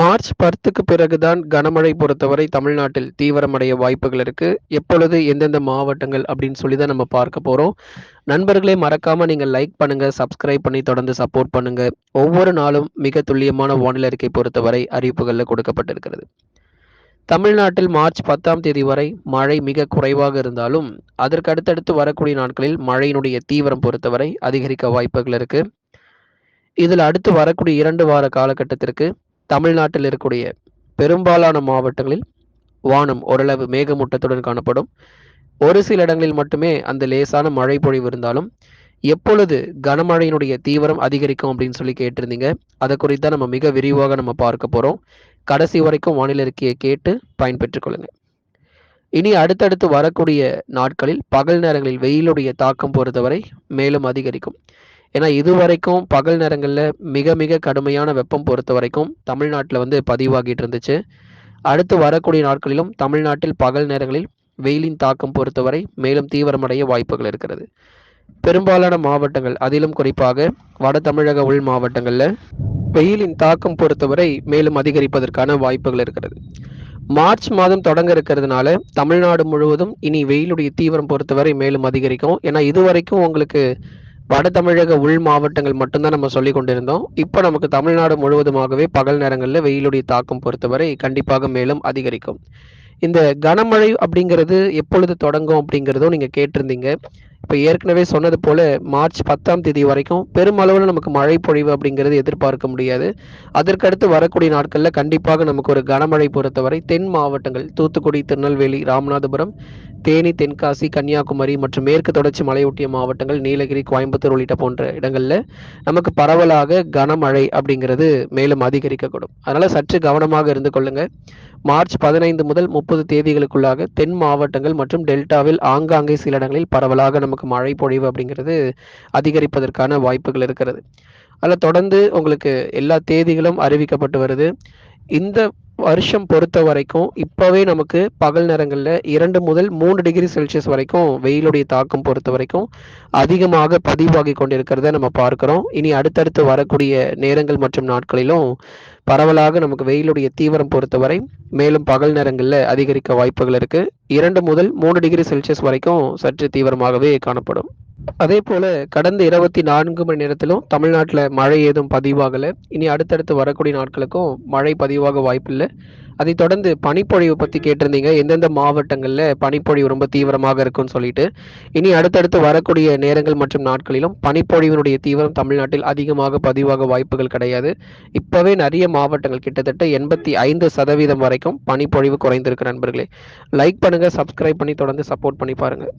March பத்துக்கு பிறகுதான் கனமழை பொறுத்தவரை தமிழ்நாட்டில் தீவிரமடைய வாய்ப்புகள் இருக்கு. எப்பொழுது எந்தெந்த மாவட்டங்கள் அப்படின்னு சொல்லி தான் நம்ம பார்க்க போறோம். நண்பர்களே மறக்காம நீங்க லைக் பண்ணுங்க சப்ஸ்கிரைப் பண்ணி தொடர்ந்து சப்போர்ட் பண்ணுங்க. ஒவ்வொரு நாளும் மிக துல்லியமான வானிலை அறிக்கை பொறுத்தவரை அறிவிப்புகளில் கொடுக்கப்பட்டிருக்கிறது. தமிழ்நாட்டில் மார்ச் பத்தாம் தேதி வரை மழை மிக குறைவாக இருந்தாலும் அதற்கு அடுத்தடுத்து வரக்கூடிய நாட்களில் மழையினுடைய தீவிரம் பொறுத்தவரை அதிகரிக்க வாய்ப்புகள் இருக்கு. இதில் அடுத்து வரக்கூடிய இரண்டு வார காலகட்டத்திற்கு தமிழ்நாட்டில் இருக்கக்கூடிய பெரும்பாலான மாவட்டங்களில் வானம் ஓரளவு மேகமூட்டத்துடன் காணப்படும். ஒரு சில இடங்களில் மட்டுமே அந்த லேசான மழை பொழிவு இருந்தாலும் எப்பொழுது கனமழையினுடைய தீவிரம் அதிகரிக்கும் அப்படின்னு சொல்லி கேட்டிருந்தீங்க. அதை குறித்து நம்ம மிக விரிவாக நம்ம பார்க்க போகிறோம் கடைசி வரைக்கும் வானிலை அறிக்கையை கேட்டு பயன்பெற்றுக் கொள்ளுங்க. இனி அடுத்தடுத்து வரக்கூடிய நாட்களில் பகல் நேரங்களில் வெயிலுடைய தாக்கம் பொறுத்தவரை மேலும் அதிகரிக்கும். ஏன்னா இதுவரைக்கும் பகல் நேரங்களில் மிக மிக கடுமையான வெப்பம் பொறுத்த வரைக்கும் தமிழ்நாட்டில் வந்து பதிவாகிட்டு இருந்துச்சு. அடுத்து வரக்கூடிய நாட்களிலும் தமிழ்நாட்டில் பகல் நேரங்களில் வெயிலின் தாக்கம் பொறுத்தவரை மேலும் தீவிரமடைய வாய்ப்புகள் இருக்கிறது. பெரும்பாலான மாவட்டங்கள் அதிலும் குறிப்பாக வட தமிழக உள் மாவட்டங்களில் வெயிலின் தாக்கம் பொறுத்தவரை மேலும் அதிகரிப்பதற்கான வாய்ப்புகள் இருக்கிறது. மார்ச் மாதம் தொடங்க இருக்கிறதுனால தமிழ்நாடு முழுவதும் இனி வெயிலுடைய தீவிரம் பொறுத்தவரை மேலும் அதிகரிக்கும். ஏன்னா இதுவரைக்கும் உங்களுக்கு வட தமிழக உள் மாவட்டங்கள் மட்டும்தான் நம்ம சொல்லி கொண்டிருந்தோம். இப்போ நமக்கு தமிழ்நாடு முழுவதுமாகவே பகல் நேரங்களில் வெயிலுடைய தாக்கம் பொறுத்தவரை கண்டிப்பாக மேலும் அதிகரிக்கும். இந்த கனமழை அப்படிங்கிறது எப்பொழுது தொடங்கும் அப்படிங்கிறதும் நீங்கள் கேட்டிருந்தீங்க. இப்போ ஏற்கனவே சொன்னது போல மார்ச் பத்தாம் தேதி வரைக்கும் பெருமளவில் நமக்கு மழை பொழிவு அப்படிங்கிறது எதிர்பார்க்க முடியாது. அதற்கடுத்து வரக்கூடிய நாட்களில் கண்டிப்பாக நமக்கு ஒரு கனமழை பொறுத்தவரை தென் மாவட்டங்கள் தூத்துக்குடி திருநெல்வேலி ராமநாதபுரம் தேனி தென்காசி கன்னியாகுமரி மற்றும் மேற்கு தொடர்ச்சி மலையொட்டிய மாவட்டங்கள் நீலகிரி கோயம்புத்தூர் உள்ளிட்ட போன்ற இடங்களில் நமக்கு பரவலாக கனமழை அப்படிங்கிறது மேலும் அதிகரிக்கக்கூடும். அதனால் சற்று கவனமாக இருந்து கொள்ளுங்க. மார்ச் பதினைந்து முதல் முப்பது தேதிகளுக்குள்ளாக தென் மாவட்டங்கள் மற்றும் டெல்டாவில் ஆங்காங்கே சில இடங்களில் பரவலாக நமக்கு மழை பொழிவு அப்படிங்கிறது அதிகரிப்பதற்கான வாய்ப்புகள் இருக்கிறது. அதில் தொடர்ந்து உங்களுக்கு எல்லா தேதிகளும் அறிவிக்கப்பட்டு வருது. இந்த வருஷம் பொறுத்த வரைக்கும் இப்போவே நமக்கு பகல் நேரங்களில் இரண்டு முதல் மூன்று டிகிரி செல்சியஸ் வரைக்கும் வெயிலுடைய தாக்கம் பொறுத்த வரைக்கும் அதிகமாக பதிவாகி கொண்டிருக்கிறத நம்ம பார்க்குறோம். இனி அடுத்தடுத்து வரக்கூடிய நேரங்கள் மற்றும் நாட்களிலும் பரவலாக நமக்கு வெயிலுடைய தீவிரம் பொறுத்தவரை மேலும் பகல் நேரங்களில் அதிகரிக்க வாய்ப்புகள் இருக்கு. இரண்டு முதல் மூணு டிகிரி செல்சியஸ் வரைக்கும் சற்று தீவிரமாகவே காணப்படும். அதே போல கடந்த இருபத்தி நான்கு மணி நேரத்திலும் தமிழ்நாட்டில் மழை ஏதும் பதிவாகலை. இனி அடுத்தடுத்து வரக்கூடிய நாட்களுக்கும் மழை பதிவாக வாய்ப்பில்லை. அதை தொடர்ந்து பனிப்பொழிவு பற்றி கேட்டிருந்தீங்க. எந்தெந்த மாவட்டங்களில் பனிப்பொழிவு ரொம்ப தீவிரமாக இருக்கும்னு சொல்லிட்டு. இனி அடுத்தடுத்து வரக்கூடிய நேரங்கள் மற்றும் நாட்களிலும் பனிப்பொழிவினுடைய தீவிரம் தமிழ்நாட்டில் அதிகமாக பதிவாக வாய்ப்புகள் கிடையாது. இப்போவே நிறைய மாவட்டங்கள் கிட்டத்தட்ட எண்பத்தி ஐந்து சதவீதம் வரைக்கும் பனிப்பொழிவு குறைந்திருக்கு நண்பர்களே. லைக் பண்ணுங்கள் சப்ஸ்கிரைப் பண்ணி தொடர்ந்து சப்போர்ட் பண்ணி பாருங்கள்